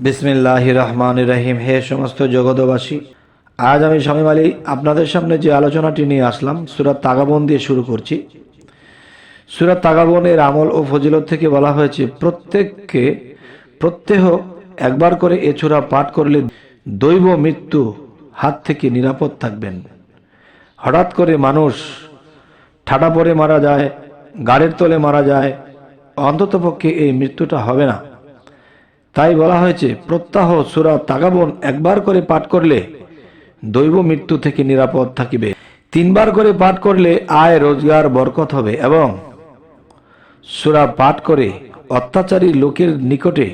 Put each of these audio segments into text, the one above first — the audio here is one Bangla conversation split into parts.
বিসমিল্লাহ রহমান রহিম। হে সমস্ত জগতবাসী আজ আমি স্বামী আলী আপনাদের সামনে যে আলোচনাটি নিয়ে আসলাম সুরাত তাগাবন দিয়ে শুরু করছি। সুরাত তাগাবনের আমল ও ফজিলত থেকে বলা হয়েছে, প্রত্যেককে প্রত্যেহ একবার করে এ ছোড়া পাঠ করলে দৈব মৃত্যু হাত থেকে নিরাপদ থাকবেন। হঠাৎ করে মানুষ ঠাটা পরে মারা যায়, গাড়ির তলে মারা যায়, অন্ততপক্ষে এই মৃত্যুটা হবে না। তাই বলা হয়েছে, প্রত্যাহ সুরা তাগাবন একবার করে পাঠ করলে দৈব মৃত্যু থেকে নিরাপদ থাকিবে। তিনবার করে পাঠ করলে আয়, রোজগার, বরকত হবে এবং সুরা পাঠ করে অত্যাচারী লোকের নিকটে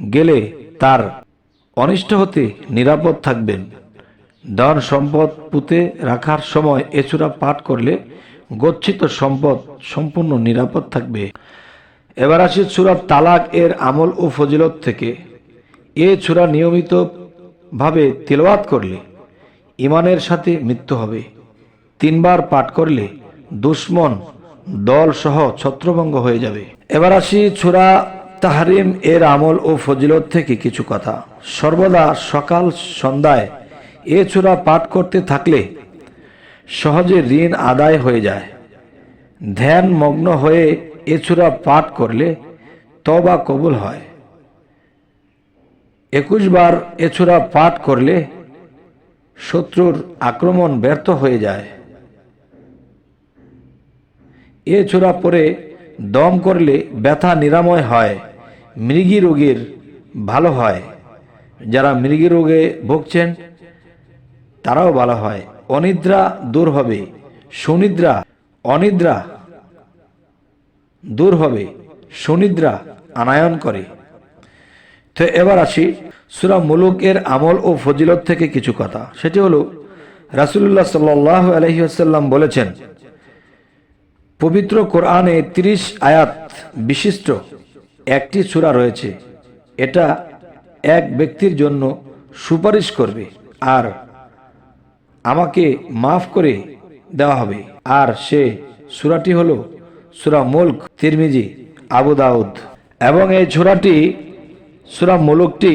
গেলে তার অনিষ্ট হতে নিরাপদ থাকবেন। ধন সম্পদ পুঁতে রাখার সময় এ চূড়া পাঠ করলে গচ্ছিত সম্পদ সম্পূর্ণ নিরাপদ থাকবে। এবার আসি সুরাত তালাক এর আমল ও ফজিলত থেকে। এ চূড়া নিয়মিতভাবে তেলাওয়াত করলে ইমানের সাথে মৃত্যু হবে। তিনবার পাঠ করলে দুশ্মন দল সহ ছত্রভঙ্গ হয়ে যাবে। এবার আসি ছুরা তাহারিম এর আমল ও ফজিলত থেকে কিছু কথা। সর্বদা সকাল সন্ধ্যায় এ চূড়া পাঠ করতে থাকলে সহজে ঋণ আদায় হয়ে যায়। ধ্যান মগ্ন হয়ে এ চূড়া পাঠ করলে তবা কবুল হয়। একুশ বার এ চূড়া পাঠ করলে শত্রুর আক্রমণ ব্যর্থ হয়ে যায়। এ ছোড়া পরে দম করলে ব্যথা নিরাময় হয়, মৃগী রোগের ভালো হয়। যারা মৃগী রোগে ভুগছেন, তারাও ভালো হয়। অনিদ্রা দূর হবে। সুনিদ্রা, অনিদ্রা দূর হবে, সুনিদ্রা আনায়ন করে। তো এবার আসি সুরা মুলুকের আমল ও ফজিলত থেকে কিছু কথা। সেটি হলো রাসুল্লাহ সাল্লাহ আলহিহাসাল্লাম বলেছেন, পবিত্র কোরআনে তিরিশ আয়াত বিশিষ্ট একটি সূরা রয়েছে। এটা এক ব্যক্তির জন্য সুপারিশ করবে আর আমাকে মাফ করে দেওয়া হবে। আর সে সূরাটি হলো সূরা মুলক, তিরমিজি, আবু দাউদ। এবং এই সূরাটি, সূরা মুলুকটি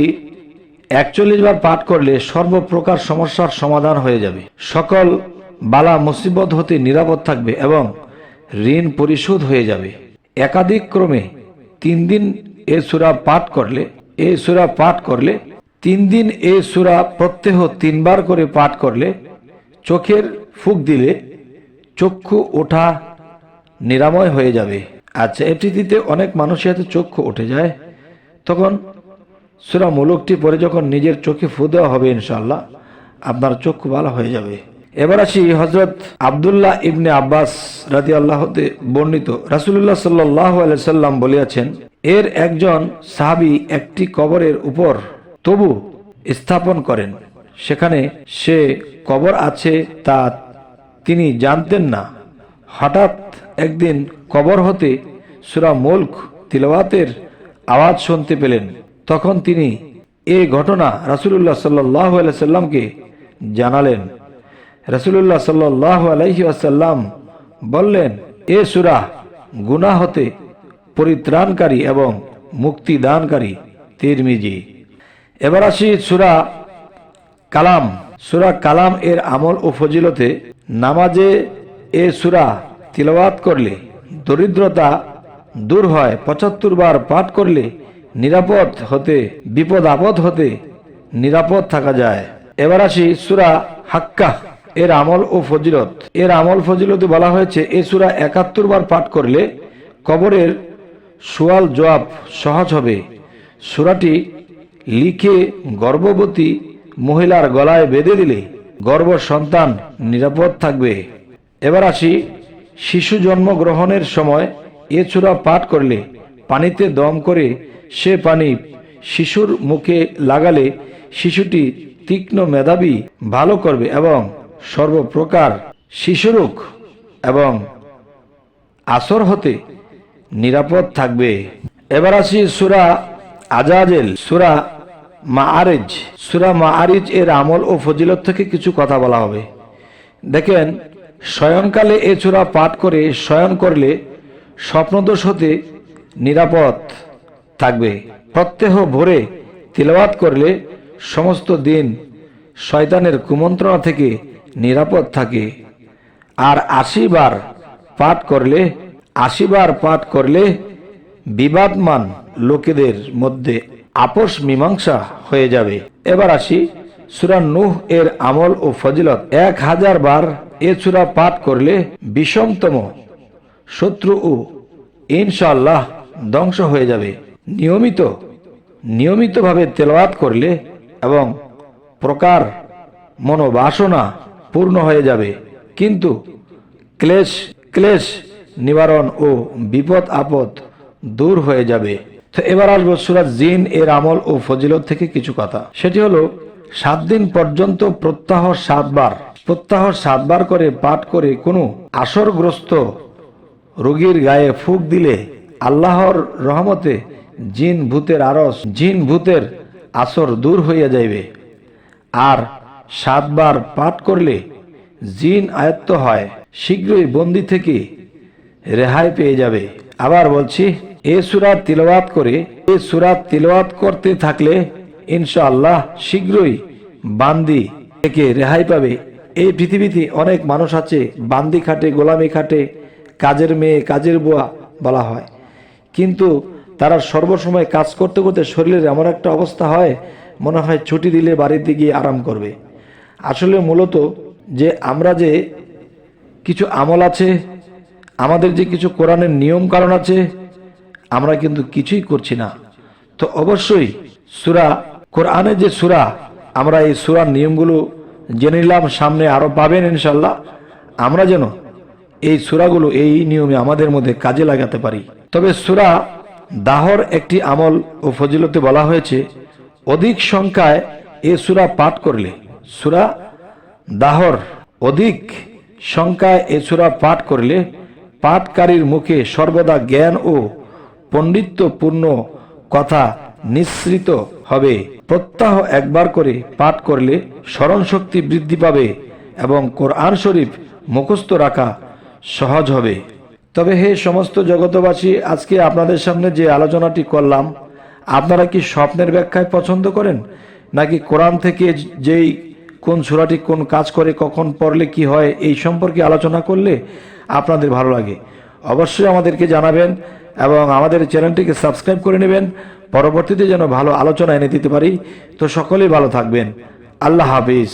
একচল্লিশ বার পাঠ করলে সর্বপ্রকার সমস্যার সমাধান হয়ে যাবে। সকল বালা মুসিবত হতে নিরাপদ থাকবে এবং ঋণ পরিশোধ হয়ে যাবে। একাধিক ক্রমে তিন দিন এ সুরা পাঠ করলে এ সুরা পাঠ করলে, তিন দিন এ সুরা প্রত্যহ তিনবার করে পাঠ করলে, চোখের ফুক দিলে, চক্ষু ওঠা নিরাময় হয়ে যাবে। আচ্ছা এটি দিতে অনেক মানুষের হাতে চক্ষু উঠে যায়। তখন সুরা মুলুকটি পরে যখন নিজের চোখে ফু দেওয়া হবে ইনশাল্লাহ আপনার চক্ষু ভালো হয়ে যাবে। এবার আসি হজরত আবদুল্লাহ ইবনে আব্বাস রাজি আল্লাহতে বর্ণিত রাসুল্লাহ সাল্লাহ সাল্লাম বলিয়াছেন, এর একজন সাহাবি একটি কবরের উপর তবু স্থাপন করেন। সেখানে সে কবর আছে তা তিনি জানতেন না। হঠাৎ একদিন কবর হতে সুরা মুল্ক তিলওয়াতের আওয়াজ শুনতে পেলেন। তখন তিনি এ ঘটনা রাসুল্লাহ সাল্লাহ সাল্লামকে জানালেন। রসুল্লাহ সাল্লাহ আলাইহি আসাল্লাম বললেন, এ সুরা গুনা হতে পরিত্রাণকারী এবং মুক্তি দানকারী তিরমিজি। এবার আসি সুরা কালাম। সুরা কালাম এর আমল ও ফজিলতে নামাজে এ সুরা তিলওয়াত করলে, দরিদ্রতা দূর হয়, পঁচাত্তর বার পাঠ করলে নিরাপদ হতে, বিপদ আপদ হতে নিরাপদ থাকা যায়। এবার আসি সুরা হাক্কা এর আমল ও ফজিলত। এর আমল ফজিলতে বলা হয়েছে, এ সুরা একাত্তর বার পাঠ করলে কবরের সোয়াল জবাব সহজ হবে। সুরাটি লিখে গর্ভবতী মহিলার গলায় বেঁধে দিলে গর্ভ সন্তান নিরাপদ থাকবে। এবার আসি শিশু জন্মগ্রহণের সময় এ চূড়া পাঠ করলে পানিতে দম করে সে পানি শিশুর মুখে লাগালে শিশুটি তীক্ষ্ণ মেধাবী, ভালো করবে এবং সর্বপ্রকার শিশুরোগ এবং আসর হতে নিরাপদ থাকবে। এবার আসি সুরা আজাজেল, সুরা মাআরেজ। সুরা মাআরিজ এর আমল ও ফজিলত থেকে কিছু কথা বলা হবে। দেখেন শয়নকালে এ চূড়া পাঠ করে শয়ন করলে স্বপ্নদোষ হতে নিরাপদ থাকবে। প্রত্যহ ভোরে তিলাওয়াত করলে সমস্ত দিন শয়তানের কুমন্ত্রণা থেকে নিরাপদ থাকে। আর আশি বার পাঠ করলে, আশি বার পাঠ করলে বিবাদমান লোকেদের মধ্যে আপোষ মীমাংসা হয়ে যাবে। এবার আসি সুরা নুহ এর আমল ও ফজিলত এক হাজার বার এ সুরা পাঠ করলে বিষমতম শত্রু ও ইনশাল্লাহ ধ্বংস হয়ে যাবে। নিয়মিত, নিয়মিতভাবে তেলাওয়াত করলে এবং প্রকার মনোবাসনা পূর্ণ হয়ে যাবে। কিন্তু ক্লেশ ক্লেশ নিবারণ ও বিপদ আপদ দূর হয়ে যাবে। তো এবার আসব সুরাজ জিন এর আমল ও ফজিলত থেকে কিছু কথা। সেটি হলো সাত দিন পর্যন্ত প্রত্যাহ সাতবার প্রত্যাহ সাতবার করে পাঠ করে কোনো আসরগ্রস্ত রোগীর গায়ে ফুক দিলে আল্লাহর রহমতে জিন ভূতের আরস, জিন ভূতের আসর দূর হইয়া যাইবে। আর সাতবার পাঠ করলে জিন আয়ত্ত হয়, শীঘ্রই বন্দি থেকে রেহাই পেয়ে যাবে। আবার বলছি, এ সুরাত তিলওয়াত করে, এ সুরাত তিলওয়াত করতে থাকলে ইনশাআল্লাহ শীঘ্রই বান্দি থেকে রেহাই পাবে। এই পৃথিবীতে অনেক মানুষ আছে, বান্দি খাটে, গোলামি খাটে, কাজের মেয়ে, কাজের বুয়া বলা হয়। কিন্তু তারা সর্বসময় কাজ করতে করতে শরীরের এমন একটা অবস্থা হয়, মনে হয় ছুটি দিলে বাড়িতে গিয়ে আরাম করবে। আসলে মূলত যে আমরা যে কিছু আমল আছে, আমাদের যে কিছু কোরআনের নিয়ম কারণ আছে, আমরা কিন্তু কিছুই করছি না। তো অবশ্যই সুরা কোরআনের যে সুরা, আমরা এই সুরার নিয়মগুলো জেনে নিলাম, সামনে আরও পাবেন ইনশাল্লাহ আমরা যেন এই সুরাগুলো, এই নিয়মে আমাদের মধ্যে কাজে লাগাতে পারি। তবে সুরা দাহর একটি আমল ও ফজিলতে বলা হয়েছে, অধিক সংখ্যায় এ সুরা পাঠ করলে, সুরা দাহর অধিক সংখ্যায় এ সুরা পাঠ করলে, পাঠকারীর মুখে সর্বদা জ্ঞান ও পণ্ডিত্যপূর্ণ কথা নিঃসৃত হবে। প্রত্যাহ একবার করে পাঠ করলে স্মরণ শক্তি বৃদ্ধি পাবে এবং কোরআন শরীফ মুখস্থ রাখা সহজ হবে। তবে হে সমস্ত জগতবাসী আজকে আপনাদের সামনে যে আলোচনাটি করলাম, আপনারা কি স্বপ্নের ব্যাখ্যায় পছন্দ করেন? নাকি কোরআন থেকে যেই কোন সুরাটি কোন কাজ করে, কখন পড়লে কি হয়, এই সম্পর্কে আলোচনা করলে আপনাদের ভালো লাগে? অবশ্যই আমাদেরকে জানাবেন এবং আমাদের চ্যানেলটিকে সাবস্ক্রাইব করে নেবেন। পরবর্তীতে যেন ভালো আলোচনা এনে দিতে পারি। তো সকলেই ভালো থাকবেন। আল্লাহ হাফিজ।